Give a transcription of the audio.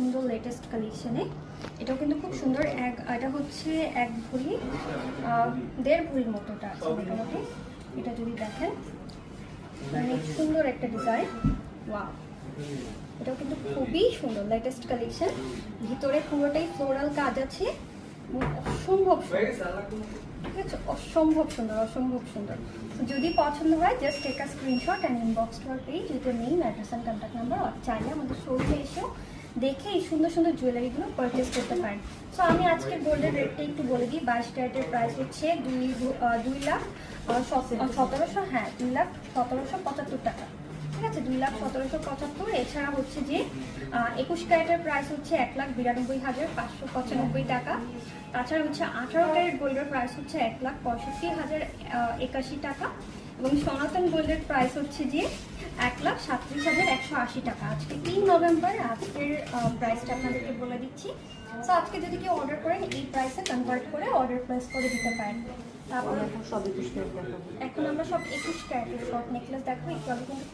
সুন্দর লেটেস্ট কালেকশনে এটাও কিন্তু খুব সুন্দর, এক, এটা হচ্ছে এক ভরি দেড় ভরির মতোটা আছে মোটামুটি, এটা যদি দেখেন। অনেক সুন্দর একটা ডিজাইন ওয়াও এটাও কিন্তু খুবই সুন্দর লেটেস্ট কালেকশন ভিতরে পুরোটাই ফ্লোরাল কাজ আছে অসম্ভব সুন্দর। ঠিক আছে? অসম্ভব সুন্দর অসম্ভব সুন্দর। যদি পছন্দ হয় just take a screenshot and inbox to our page with name address and contact number চাইলে আমাদের শোরুমে এসেও দেখে এই সুন্দর সুন্দর জুয়েলারিগুলো পারচেস করতে পারেন। সো আমি আজকে গোল্ডের রেটটা একটু বলে দিই। বাইশ ক্যারেটের প্রাইস হচ্ছে দুই দুই লাখ সতেরোশো হ্যাঁ দুই লাখ সতেরোশো পঁচাত্তর টাকা। ঠিক আছে? দুই লাখ সতেরোশো পঁচাত্তর। এছাড়া হচ্ছে যে একুশ ক্যারেটের প্রাইস হচ্ছে এক লাখ বিরানব্বই হাজার পাঁচশো পঁচানব্বই টাকা। তাছাড়া হচ্ছে আঠারো ক্যারেট গোল্ডের প্রাইস হচ্ছে এক লাখ পঁয়ষট্টি হাজার একাশি টাকা। এবং সনাতন গোল্ডের প্রাইস হচ্ছে যে সাতত্রিশ হাজার একশো আশি টাকা। আজকে তিন নভেম্বর আজকের প্রাইসটা আপনাদেরকে বলে দিচ্ছি। সো আজকে যদি কেউ অর্ডার করেন এই প্রাইসে কনভার্ট করে অর্ডার প্লেস করে দিতে পারেন। তারপরে এখন আমরা সব একুশ ক্যারেটের নেকলেস দেখো একটু আগে কিন্তু